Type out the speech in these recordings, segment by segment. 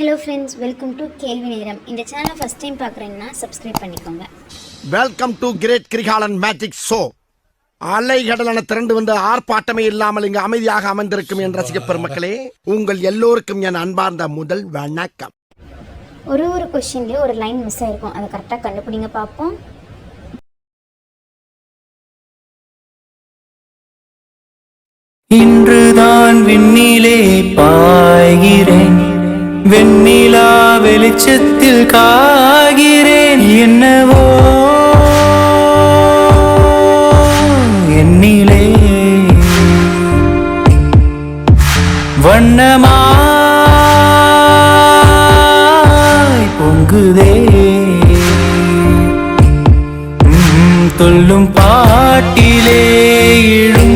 Hello friends welcome to கேள்வி நேரம் இந்த சேனலை ஃபஸ்ட் டைம் பார்க்குறீங்கன்னா சப்ஸ்கிரைப் பண்ணிக்கோங்க. Welcome to great Kirikalan magic show அலைகடலான திரண்டு வந்து ஆர்ப்பாட்டமே இல்லாமல் இங்கு அமைதியாக அமர்ந்திருக்கும் என் ரசிக பெருமக்களே உங்கள் எல்லோருக்கும் என் அன்பார்ந்த முதல் வணக்கம். ஒரு ஒரு கொஷின்லேயும் ஒரு லைன் மிஸ் ஆயிருக்கும். அதை கரெக்டாக கண்டுபிடிங்க பார்ப்போம். இன்றுதான் விண்ணிலே பாய்கிறேன். வெண்ணிலா வெளிச்சத்தில் காகிறேன். என்னவோ என்னிலே வண்ணமாய் பொங்குதே. தொல்லும் பாட்டிலே இழும்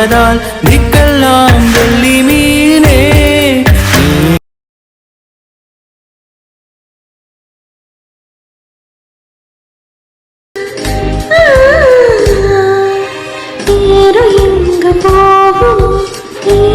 வந்ததால் திக்கெல்லாம் வெள்ளி மீனே. போகும்?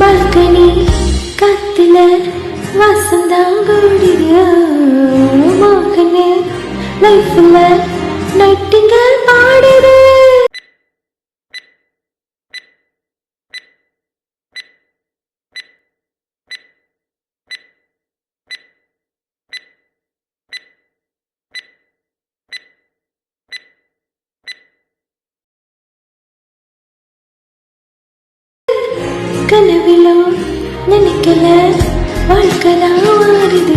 பால்கனி காத்துல வசந்தாங்குடிய? மோகன லைஃப்ல நைட்டிங்க பாடுது. கனவிலோ நினைக்கல. வாழ்க்கைதான் மாறுது?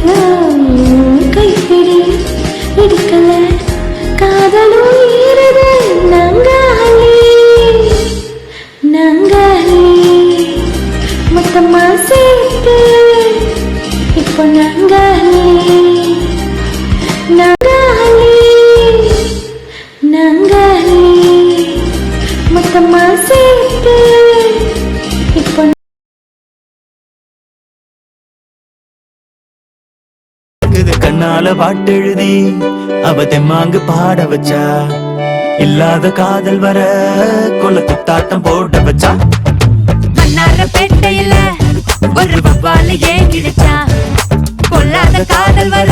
கைப்பிடி எடுக்கல காதலும் ஈரது நங்காலி நங்காலி மொத்தமா சேர்த்து இப்போ நங்காலி நங்காலி நங்காலி மொத்தமா சேர்த்து இருக்குது கண்ணால பாட்டெழுதி அவ தெம்மாங்கு பாட வச்சா. இல்லாத காதல் வர கொல துத்தாட்டம் போட வச்சா. மன்னார பேட்டையில ஒரு வவ்வால ஏங்கிடுச்சா பொல்லாத காதல் வர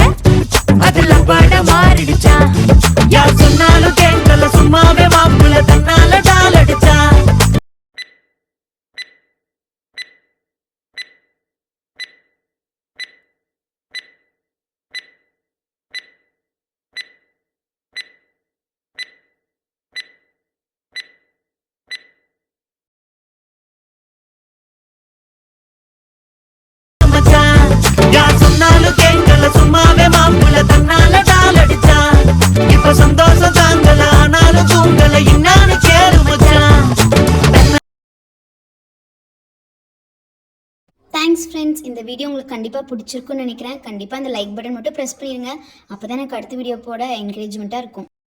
யார் சொன்னாலும் கேட்கல சும்மாவே மாப்புல தன்னால டால் அடிச்சா இப்ப சந்தோஷம் தாங்கல ஆனாலும் தூங்கல இன்னான்னு கேளு மச்சான். தேங்க்ஸ் ஃப்ரெண்ட்ஸ் இந்த வீடியோ உங்களுக்கு கண்டிப்பாக பிடிச்சிருக்குன்னு நினைக்கிறேன். கண்டிப்பாக அந்த லைக் பட்டன் மட்டும் ப்ரெஸ் பண்ணிடுங்க அப்போ தான் எனக்கு அடுத்த வீடியோ போட என்கரேஜ்மெண்ட்டாக இருக்கும்.